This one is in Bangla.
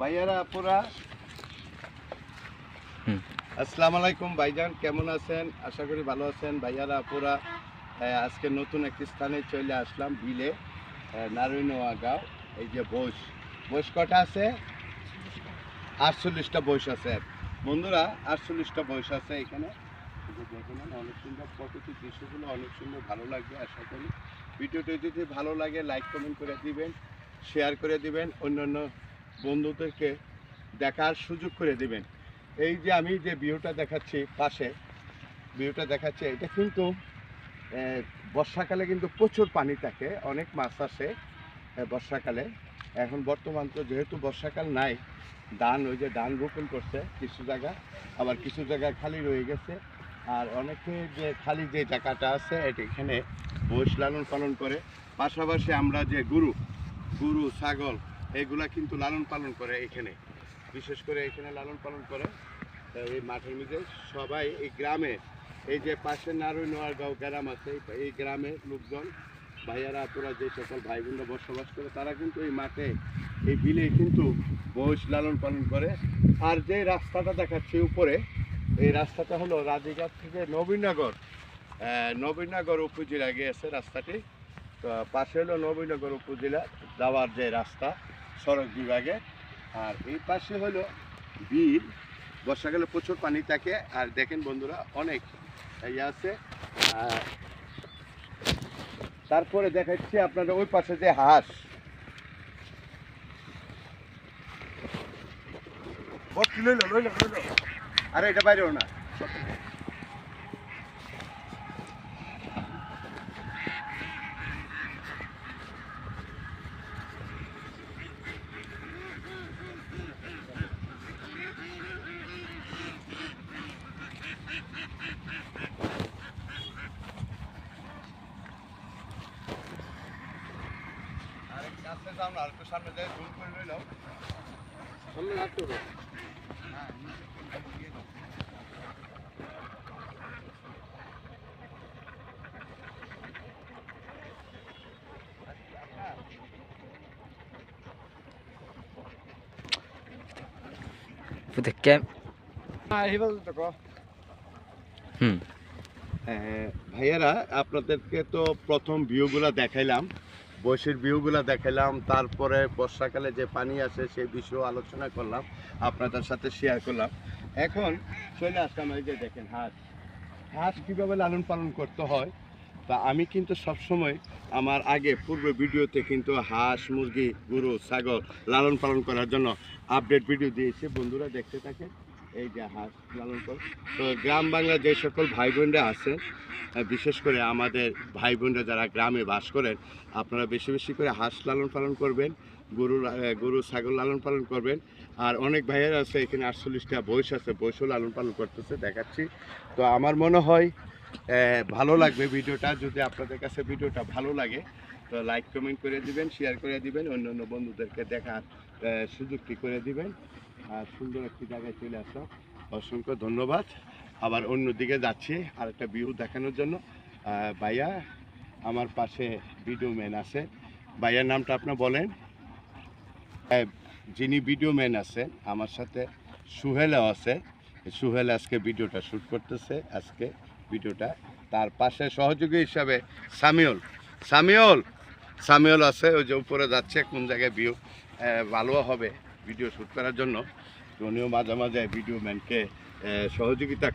ভাইয়ারা আপুরা। আসসালামু আলাইকুম ভাইজান কেমন আছেন? আশা করি ভালো আছেন। ভাইয়ারা আপুরা আজকে নতুন একটি স্থানে চলে আসলাম বিলে নারুইনোয়া গাঁও এই যে বৈশ বৈশ কটা আছে? আটচল্লিশটা বৈশ আছে। বন্ধুরা আটচল্লিশটা বৈশ আছে এখানে। অনেক সুন্দর প্রকৃতির দৃশ্যগুলো অনেক সুন্দর ভালো লাগবে আশা করি। ভিডিওটি যদি ভালো লাগে লাইক কমেন্ট করে দিবেন শেয়ার করে দিবেন অন্যান্য বন্ধুদেরকে দেখার সুযোগ করে দিবেন। এই যে আমি যে ভিউটা দেখাচ্ছি পাশে, ভিউটা দেখাচ্ছি, এটা কিন্তু বর্ষাকালে কিন্তু প্রচুর পানি থাকে, অনেক মাছ আসে বর্ষাকালে। এখন বর্তমান তো যেহেতু বর্ষাকাল নাই, ধান, ওই যে ধান রোপণ করছে কিছু জায়গা, আবার কিছু জায়গা খালি রয়ে গেছে। আর অনেকে যে খালি যে জায়গাটা আছে, এটি এখানে বৈশ লালন পালন করে। পাশাপাশি আমরা যে গরু গরু, ছাগল এগুলা কিন্তু লালন পালন করে এখানে। বিশেষ করে এখানে লালন পালন করে। এই মাঠের মধ্যে সবাই এই গ্রামে, এই যে পাশে নারুই নোয়ারগাঁও গ্রাম আছে, এই- গ্রামের লোকজন, ভাইয়ারা, তোরা যে সকল ভাই বসবাস করে, তারা কিন্তু এই মাঠে, এই বিলে কিন্তু বয়স লালন পালন করে। আর যে রাস্তাটা দেখাচ্ছে উপরে, এই রাস্তাটা হলো রাজিঘাট থেকে নবীনগর। নবীনগর উপজেলা গিয়েছে রাস্তাটি। তো পাশে হলো নবীনগর উপজেলা যাওয়ার যে রাস্তা সড়ক বিভাগে। আর এই পাশে হলো বিল। বর্ষাকালে প্রচুর পানি থাকে। আর দেখেন বন্ধুরা অনেক ইয়ে আছে। আর তারপরে দেখাচ্ছি আপনাদের ওই পাশে যে হাঁস। ও কি লইলো লইলো লইলো। আরে এটা বাইরেও না। কাছে যাও না আর একটু সামনে যাই জুম করে লইলো। সামনে রাখতে হবে For the camp. হুম। হ্যাঁ, ভাইয়ারা আপনাদেরকে তো প্রথম ভিউগুলো দেখাইলাম। বয়সের ভিউগুলো দেখালাম তারপরে বর্ষাকালে যে পানি আসে সেই বিষয়ে আলোচনা করলাম, আপনাদের সাথে শেয়ার করলাম। এখন চলে আসলাম এই যে দেখেন হাঁস হাঁস কীভাবে লালন পালন করতে হয়, তা আমি কিন্তু সবসময় আমার আগে পূর্ব ভিডিওতে কিন্তু হাঁস, মুরগি, গরু, ছাগল লালন পালন করার জন্য আপডেট ভিডিও দিয়েছি। বন্ধুরা দেখতে থাকে এই যে হাঁস লালন পালন। তো গ্রাম বাংলা যে সকল ভাই বোনরা আছে বিশেষ করে আমাদের ভাই বোনরা যারা গ্রামে বাস করেন, আপনারা বেশি বেশি করে হাঁস লালন পালন করবেন, গরু গরু, ছাগল লালন পালন করবেন। আর অনেক ভাইয়ের আছে, এখানে আটচল্লিশটা বয়স আছে, বয়সও লালন পালন করতেছে, দেখাচ্ছি। তো আমার মনে হয় ভালো লাগবে ভিডিওটা। যদি আপনাদের কাছে ভিডিওটা ভালো লাগে, তো লাইক, কমেন্ট করে দিবেন শেয়ার করে দিবেন অন্য অন্য বন্ধুদেরকে দেখার সুযোগটি করে দিবেন। সুন্দর একটি জায়গায় চলে আসো অসংখ্য ধন্যবাদ। আবার অন্য দিকে যাচ্ছি আর একটা ভিউ দেখানোর জন্য। ভাইয়া, আমার পাশে ভিডিও ম্যান আছে। ভাইয়ার নামটা আপনার বলেন। যিনি ভিডিও ম্যান আছেন আমার সাথে সুহেলও আছে। সুহেল আজকে ভিডিওটা শ্যুট করতেছে, আজকে ভিডিওটা তার পাশে সহযোগী হিসাবে সামিউল। সামিউল! সামিউল আছে, ওই যে উপরে যাচ্ছে, কোন জায়গায় ভিউ ভালো হবে। ভিডিও শ্যুট করার জন্য। উনিও মাঝে মাঝে ভিডিও ম্যানকে সহযোগিতা